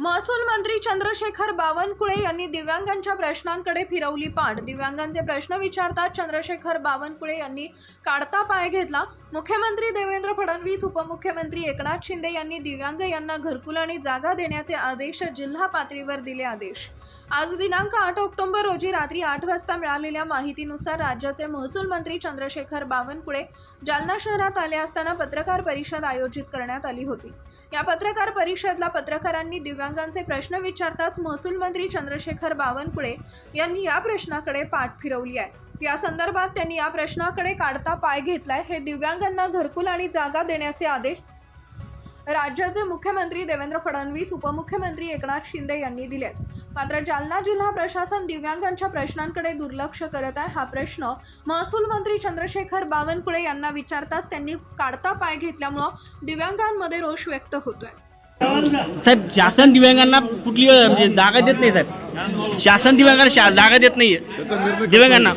महसूल मंत्री चंद्रशेखर बावनकुळे यांनी दिव्यांगांच्या प्रश्नांकडे फिरवली पाठ. दिव्यांगांचे प्रश्न विचारतात चंद्रशेखर बावनकुळे यांनी काढता पाय घेतला. मुख्यमंत्री देवेंद्र फडणवीस उपमुख्यमंत्री एकनाथ शिंदे यांनी दिव्यांग यांना घरकुल आणि जागा देण्याचे आदेश जिल्हा पातळीवर दिले आदेश. आज दिनांक आठ ऑक्टोबर रोजी रात्री आठ वाजता मिळालेल्या माहितीनुसार राज्याचे महसूल मंत्री चंद्रशेखर बावनकुळे जालना शहरात आले असताना पत्रकार परिषद आयोजित करण्यात आली होती. या पत्रकार परिषदला पत्रकारांनी दिव्यांगांचे प्रश्न विचारताच महसूल मंत्री चंद्रशेखर बावनकुळे यांनी या प्रश्नाकडे पाठ फिरवली आहे. या संदर्भात त्यांनी या प्रश्नाकडे काढता पाय घेतलाय. हे दिव्यांगांना घरकुल आणि जागा देण्याचे आदेश राज्याचे मुख्यमंत्री देवेंद्र फडणवीस उपमुख्यमंत्री एकनाथ शिंदे यांनी दिले मात्र जालना जिल्हा प्रशासन दिव्यांगांच्या प्रश्नांकडे दुर्लक्ष करत आहे. हा प्रश्न महसूल मंत्री चंद्रशेखर बावनकुळे यांना विचारताच त्यांनी काढता पाय घेतल्यामुळं दिव्यांगांमध्ये रोष व्यक्त होतोय. साहेब शासन दिव्यांगांना कुठली म्हणजे जागा देत नाही साहेब. शासन दिव्यांगांना शा जागा देत नाहीये. दिव्यांगांना.